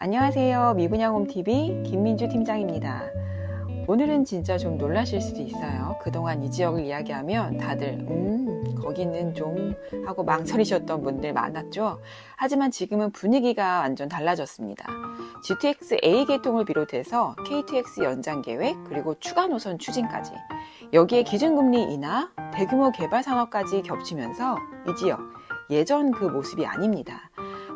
안녕하세요. 미분양홈TV 김민주 팀장입니다. 오늘은 진짜 좀 놀라실 수도 있어요. 그동안 이 지역을 이야기하면 다들, 음, 거기는 좀 하고 망설이셨던 분들 많았죠. 하지만 지금은 분위기가 완전 달라졌습니다. GTX A 계통을 비롯해서 KTX 연장 계획, 그리고 추가 노선 추진까지. 여기에 기준금리 인하, 대규모 개발 산업까지 겹치면서 이 지역, 예전 그 모습이 아닙니다.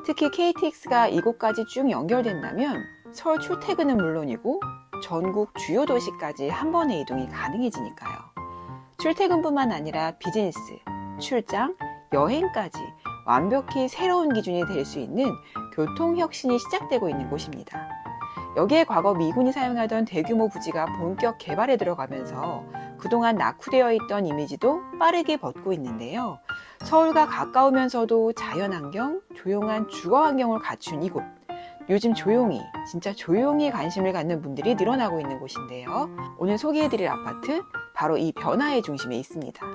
특히 KTX가 이곳까지 쭉 연결된다면 서울 출퇴근은 물론이고 전국 주요 도시까지 한 번의 이동이 가능해지니까요. 출퇴근뿐만 아니라 비즈니스, 출장, 여행까지 완벽히 새로운 기준이 될 수 있는 교통 혁신이 시작되고 있는 곳입니다. 여기에 과거 미군이 사용하던 대규모 부지가 본격 개발에 들어가면서 그동안 낙후되어 있던 이미지도 빠르게 벗고 있는데요. 서울과 가까우면서도 자연환경, 조용한 주거 환경을 갖춘 이곳. 요즘 조용히, 진짜 조용히 관심을 갖는 분들이 늘어나고 있는 곳인데요. 오늘 소개해드릴 아파트, 바로 이 변화의 중심에 있습니다.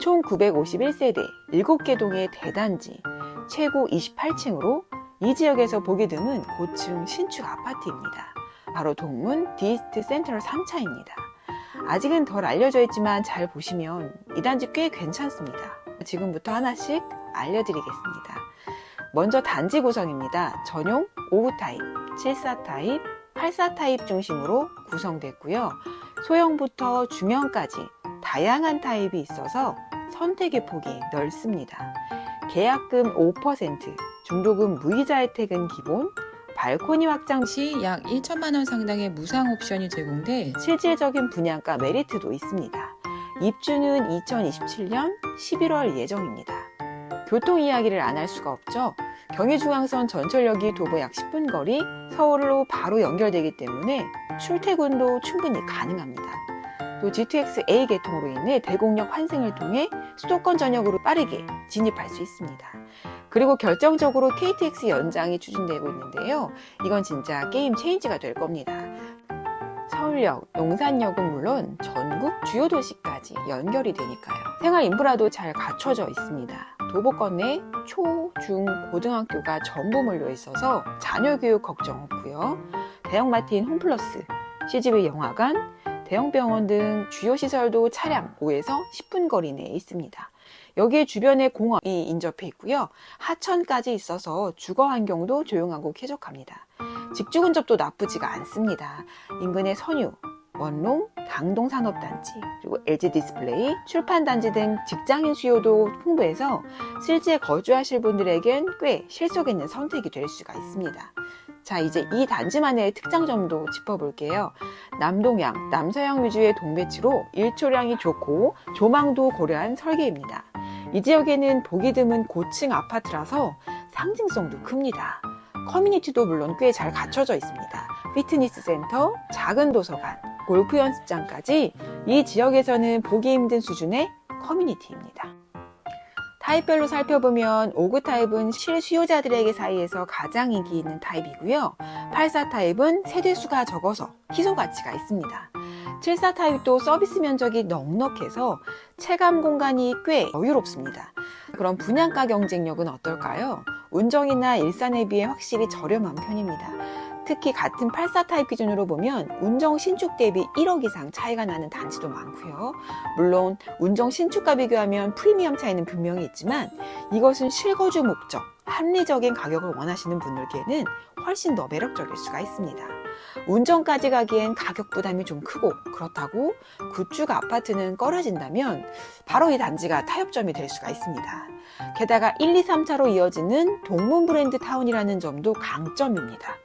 총 951세대, 7개 동의 대단지, 최고 28층으로 이 지역에서 보기 드문 고층 신축 아파트입니다. 바로 동문 디스트 센트럴 3차입니다. 아직은 덜 알려져 있지만 잘 보시면 이 단지 꽤 괜찮습니다. 지금부터 하나씩 알려드리겠습니다. 먼저 단지 구성입니다. 전용 5구 타입, 74 타입, 84 타입 중심으로 구성됐고요. 소형부터 중형까지 다양한 타입이 있어서 선택의 폭이 넓습니다. 계약금 5%, 중도금 무이자 혜택은 기본, 발코니 확장 시 약 1천만 원 상당의 무상 옵션이 제공돼 실질적인 분양가 메리트도 있습니다. 입주는 2027년 11월 예정입니다. 교통 이야기를 안 할 수가 없죠. 경의중앙선 전철역이 도보 약 10분 거리, 서울로 바로 연결되기 때문에 출퇴근도 충분히 가능합니다. 또 GTX A 계통으로 인해 대곡역 환승을 통해 수도권 전역으로 빠르게 진입할 수 있습니다. 그리고 결정적으로 KTX 연장이 추진되고 있는데요. 이건 진짜 게임 체인지가 될 겁니다. 서울역, 용산역은 물론 전국 주요 도시까지 연결이 되니까요. 생활 인프라도 잘 갖춰져 있습니다. 도보권 내 초, 중, 고등학교가 전부 몰려 있어서 자녀 교육 걱정 없고요. 대형마트인 홈플러스, CGV 영화관, 대형 병원 등 주요 시설도 차량 5에서 10분 거리 내에 있습니다. 여기에 주변에 공원이 인접해 있고요. 하천까지 있어서 주거 환경도 조용하고 쾌적합니다. 직주 근접도 나쁘지가 않습니다. 인근의 선유, 원롱, 강동산업단지, 그리고 LG 디스플레이, 출판단지 등 직장인 수요도 풍부해서 실제 거주하실 분들에겐 꽤 실속 있는 선택이 될 수가 있습니다. 자, 이제 이 단지만의 특장점도 짚어볼게요. 남동향, 남서향 위주의 동배치로 일초량이 좋고 조망도 고려한 설계입니다. 이 지역에는 보기 드문 고층 아파트라서 상징성도 큽니다. 커뮤니티도 물론 꽤 잘 갖춰져 있습니다. 피트니스 센터, 작은 도서관, 골프 연습장까지 이 지역에서는 보기 힘든 수준의 커뮤니티입니다. 타입별로 살펴보면 5구 타입은 실수요자들에게 사이에서 가장 인기 있는 타입이고요. 84 타입은 세대수가 적어서 희소 가치가 있습니다. 74 타입도 서비스 면적이 넉넉해서 체감 공간이 꽤 여유롭습니다. 그럼 분양가 경쟁력은 어떨까요? 운정이나 일산에 비해 확실히 저렴한 편입니다. 특히 같은 84 타입 기준으로 보면 운정 신축 대비 1억 이상 차이가 나는 단지도 많고요. 물론 운정 신축과 비교하면 프리미엄 차이는 분명히 있지만 이것은 실거주 목적, 합리적인 가격을 원하시는 분들께는 훨씬 더 매력적일 수가 있습니다. 운정까지 가기엔 가격 부담이 좀 크고 그렇다고 구축 아파트는 꺼려진다면 바로 이 단지가 타협점이 될 수가 있습니다. 게다가 1, 2, 3차로 이어지는 동문 브랜드 타운이라는 점도 강점입니다.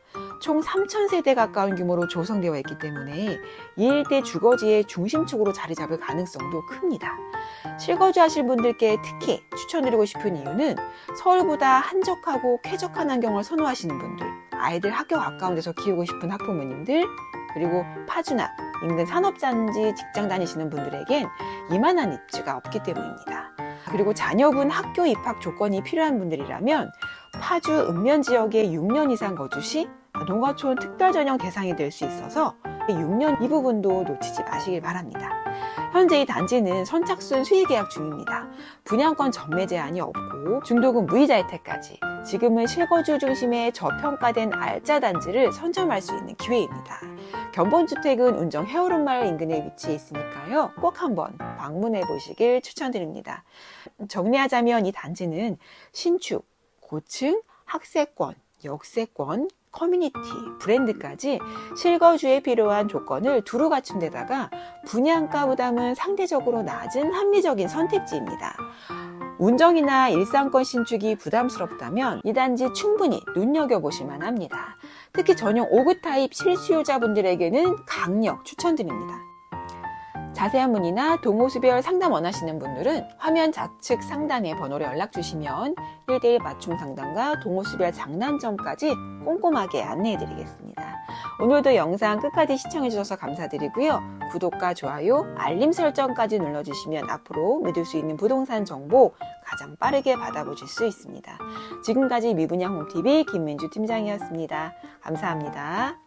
총 3,000세대 가까운 규모로 조성되어 있기 때문에 이 일대 주거지의 중심축으로 자리 잡을 가능성도 큽니다. 실거주 하실 분들께 특히 추천드리고 싶은 이유는 서울보다 한적하고 쾌적한 환경을 선호하시는 분들, 아이들 학교 가까운 데서 키우고 싶은 학부모님들, 그리고 파주나 인근 산업단지 직장 다니시는 분들에겐 이만한 입지가 없기 때문입니다. 그리고 자녀분 학교 입학 조건이 필요한 분들이라면 파주 읍면 지역에 6년 이상 거주 시 농가촌 특별 전형 대상이 될 수 있어서 6년 이 부분도 놓치지 마시길 바랍니다. 현재 이 단지는 선착순 수의 계약 중입니다. 분양권 전매 제한이 없고 중도금 무이자 혜택까지 지금은 실거주 중심의 저평가된 알짜 단지를 선점할 수 있는 기회입니다. 견본주택은 운정 해오름마을 인근에 위치해 있으니까요. 꼭 한번 방문해 보시길 추천드립니다. 정리하자면 이 단지는 신축, 고층, 학세권, 역세권, 커뮤니티, 브랜드까지 실거주에 필요한 조건을 두루 갖춘 데다가 분양가 부담은 상대적으로 낮은 합리적인 선택지입니다. 운정이나 일상권 신축이 부담스럽다면 이 단지 충분히 눈여겨보실만 합니다. 특히 전용 5구 타입 실수요자분들에게는 강력 추천드립니다. 자세한 문의나 동호수별 상담 원하시는 분들은 화면 좌측 상단에 번호로 연락 주시면 1대1 맞춤 상담과 동호수별 장단점까지 꼼꼼하게 안내해 드리겠습니다. 오늘도 영상 끝까지 시청해 주셔서 감사드리고요. 구독과 좋아요, 알림 설정까지 눌러주시면 앞으로 믿을 수 있는 부동산 정보 가장 빠르게 받아보실 수 있습니다. 지금까지 미분양 홈TV 김민주 팀장이었습니다. 감사합니다.